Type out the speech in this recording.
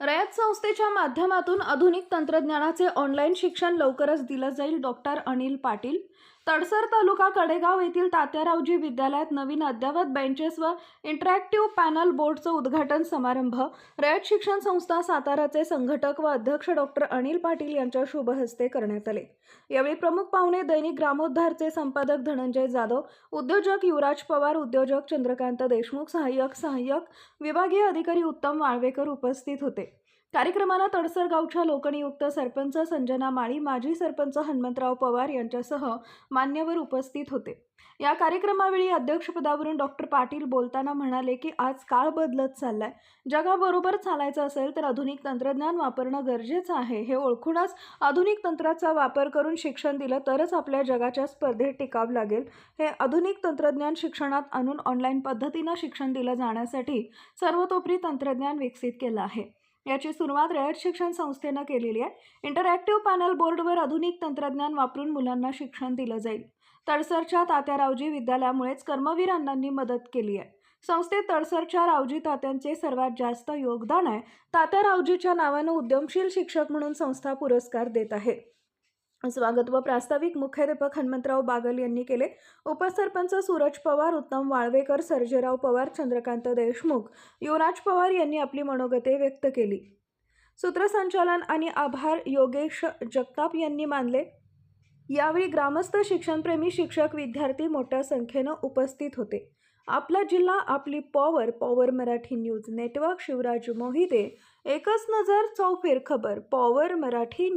रयत संस्थेच्या माध्यमातून आधुनिक तंत्रज्ञानाचे ऑनलाईन शिक्षण लवकरच दिलं जाईल डॉक्टर अनिल पाटील. तडसर तालुका कडेगाव येथील तात्यारावजी विद्यालयात नवीन अद्ययावत बेंचेस व इंटरॅक्टिव्ह पॅनल बोर्डचं उद्घाटन समारंभ. रयत शिक्षण संस्था साताराचे संघटक व अध्यक्ष डॉक्टर अनिल पाटील यांच्या शुभ हस्ते करण्यात आले. यावेळी प्रमुख पाहुणे दैनिक ग्रामोद्धारचे संपादक धनंजय जाधव उद्योजक युवराज पवार उद्योजक चंद्रकांत देशमुख सहाय्यक सहाय्यक विभागीय अधिकारी उत्तम वाळवेकर उपस्थित होते. कार्यक्रमाला तडसर गावच्या लोकनियुक्त सरपंच संजना माळी माजी सरपंच हनुमंतराव पवार यांच्यासह मान्यवर उपस्थित होते. या कार्यक्रमावेळी अध्यक्षपदावरून डॉक्टर पाटील बोलताना म्हणाले की आज काळ बदलत चाललाय. जगाबरोबर चालायचं असेल तर आधुनिक तंत्रज्ञान वापरणं गरजेचं आहे. हे ओळखूनच आधुनिक तंत्राचा वापर करून शिक्षण दिलं तरच आपल्या जगाच्या स्पर्धेत टिकावं लागेल. हे आधुनिक तंत्रज्ञान शिक्षणात आणून ऑनलाईन पद्धतीनं शिक्षण दिलं जाण्यासाठी सर्वतोपरी तंत्रज्ञान विकसित केलं आहे. याची सुरुवात रयत शिक्षण संस्थेनं केलेली आहे. इंटरॅक्टिव्ह पॅनल बोर्डवर आधुनिक तंत्रज्ञान वापरून मुलांना शिक्षण दिलं जाईल. तळसरच्या तात्यारावजी विद्यालयामुळेच कर्मवीर अण्णांनी मदत केली आहे. संस्थेत तळसरच्या रावजी तात्यांचे सर्वात जास्त योगदान आहे. तात्यारावजीच्या नावानं उद्यमशील शिक्षक म्हणून संस्था पुरस्कार देत आहे. स्वागत व प्रास्ताविक मुख्याध्यापक हनुमंतराव बागल यांनी केले. उपसरपंच सूरज पवार उत्तम वाळवेकर सर्जेराव पवार चंद्रकांत देशमुख युवराज पवार यांनी आपली मनोगते व्यक्त केली. सूत्रसंचालन आणि आभार योगेश जगताप यांनी मानले. यावेळी ग्रामस्थ शिक्षणप्रेमी शिक्षक विद्यार्थी मोठ्या संख्येनं उपस्थित होते. आपला जिल्हा आपली power power Marathi news network Shivraj Mohite एकच नजर चौफेर खबर पॉवर मराठी